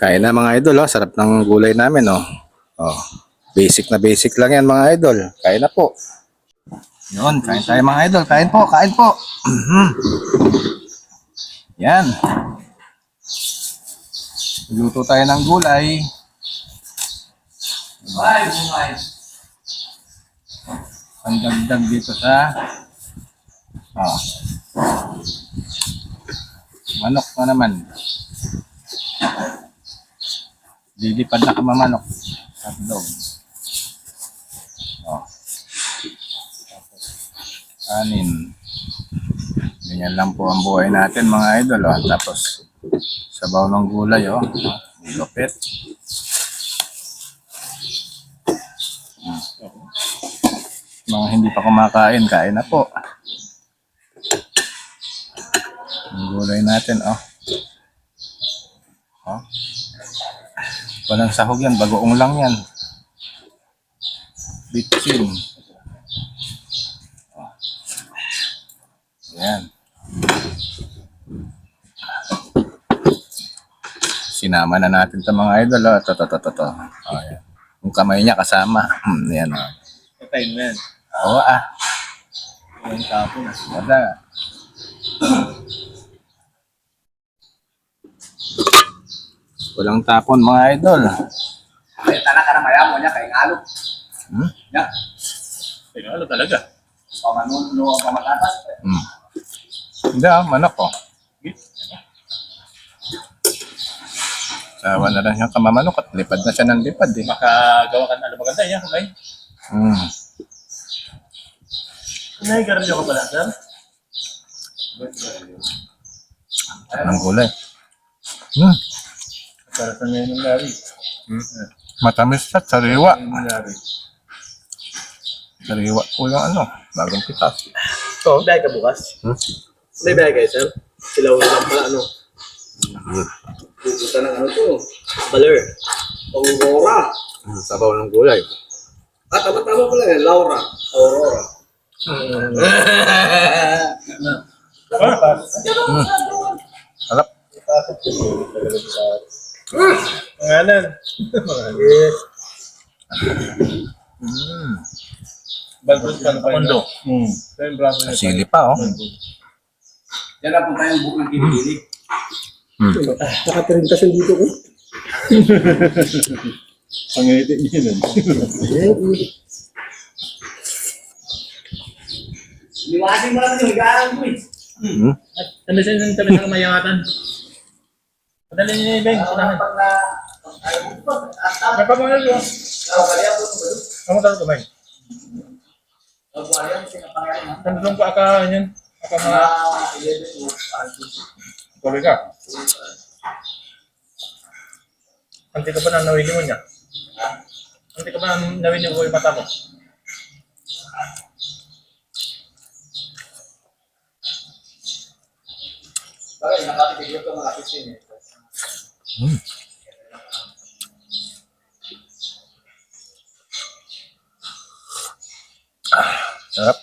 Kain na mga idol, oh. sarap ng gulay namin. Oh. Oh. Basic na basic lang yan mga idol. Kain na po. Yun, kain tayo mga idol. Kain po, kain po. Mhm. yan. Luto tayo ng gulay. Ay, bumay. Ang dagdag dito sa ah. Manok na naman. Lilipad na kamamanok sa loob. Oh. Kanin. Ganyan lang po ang buhay natin mga idol. Oh. Tapos sabaw ng gulay. Oh. Lupit. Mga hindi pa kumakain, kain na po. Ang gulay natin, oh. Oh. Walang sahog yan, bagoong lang yan. Bitchin. Oh. Yan. Sinama na natin sa mga idol, oh. Ito, ito, ito, ito. Oh, yan. Yung kamay niya kasama. Hmm, yan, oh. Patay mo yan. Oo, ah. Yung tapon. Wala. Walang tapon mga idol. Ay, tanak ka na maya mo niya, kay ngalo. Hmm? Niya. Ay, ano talaga? Pamanuno ang pamatatas. Hmm. Hindi ah, manok oh. Sawa na lang siyang kamamanok at lipad na siya ng lipad eh. Makagawa ka na ano maganda yan, okay? Hmm. Nahigarilyo ka pala, sir? Ang gulay. Hmm. Para sa ngayon ng Larry. Matamis at sariwa. Sariwa po yung ano, bagong pitas. Ito, biyahe ka bukas? Hmm? May biyahe kayo, sir? Silaw na lang pala, ano? Pupunta ng ano to? Baler. Aurora. Hmm, sabaw ng gulay. Ah, tama-tama pala yan. Laura. Aurora. Hmm. Harap. Pangalan. Yes. Hmm. Balbros pa na Kondo. Hmm. Ito yung braso niya. Sili pa oh. Yan na po tayong buong ng kinikilig. Hmm. Nakapirintasyon dito ko. Pangiti niya nun. Liwasin mo lang yung higaan ko eh. Hmm. Ano siya yung tabi ng mayangatan? Padali niya yung. Pag na... Ayaw mo pa. At tama. May pamangal po. Kamu tayo kumain. Nandun ko aka yan. Aka mga Mga 11 o tuloy ka. Anti ka ba na nawili mo niya? Anti ka ba na nawili mo yung mata mo? Bagay, nakatitigil ko mga 15 minutes. Sarap.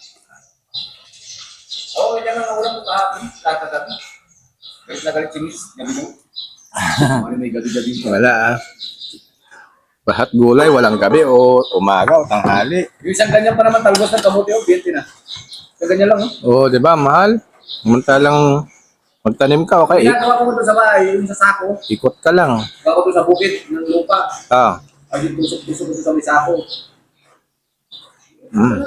Oo, oh, yan ang ulam ko kahapon. Kakagabi. Kahit nagalit si Miss, gabi mo. Ano may gabi-gabi ko. Wala ah. Lahat gulay, walang gabi o umaga o tanghali. Yung isang ganyan pa naman talbos ng kamuti o 20 na. Yung ganyan lang, oh. Oo, di ba? Mahal. Samantalang magtanim ka, okay. Ginagawa ko doon sa bahay, yung sa sako. ikot ka lang. Gawa ko doon sa bukid ng lupa. Ah. Ay, yung tusok-tusok doon sa may sako. Mm.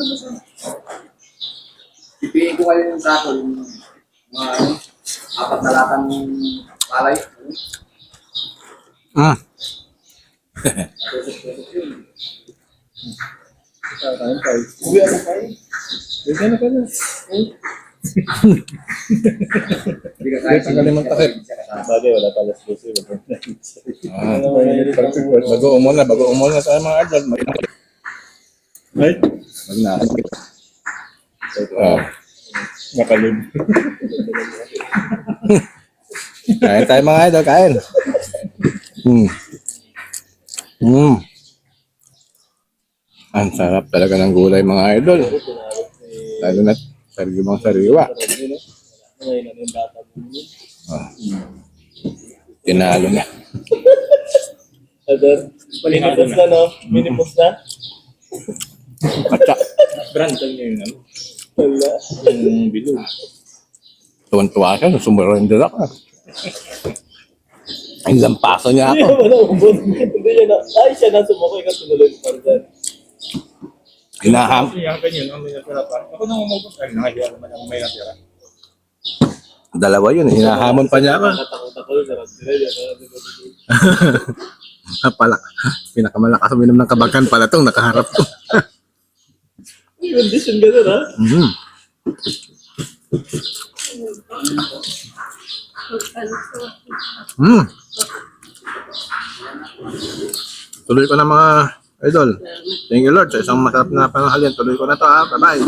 Pipiin ko kayo yung sako, yung mga ano, apat na latang palay. Mm. Tusok-tusok yun. Tayo tayo. Uwi ako kayo. Bigyan na ka na. Tanggalin mo takip. Bagay, wala pala sa puso. Ah. Bago umuna, bago umuna sa mga adult. Right? Mag na. Ah. Makalun. Kain tayo mga idol, kain. Hmm. Hmm. Ang sarap talaga ng gulay mga idol. Lalo na sariwang sariwa. Ah. Tinalo. Brother, minipos na, no? Minipos na? Atsa. Brand lang niya yun, ano? Wala. Yung bilog. Tuwan-tuwa siya. Sumurrender ako. Ilang paso niya Hindi ako. naman naubos. Hindi niya na, ay siya na sumukoy ka tumuloy pa rin. Hinaham. Ang may natira pa. Ako nang umubos. Ay, nangahiya naman ang may natira. Dalawa yun. Hinahamon pa niya ako. Nakatakot ako. Pala. Pinakamalakas uminom ng kabagan pala itong nakaharap ko. Condition ka na, ha? Mhm. Mm. Tuloy ko na mga idol. Thank you Lord sa isang masarap na panahalian. Tuloy ko na to ha. Bye-bye.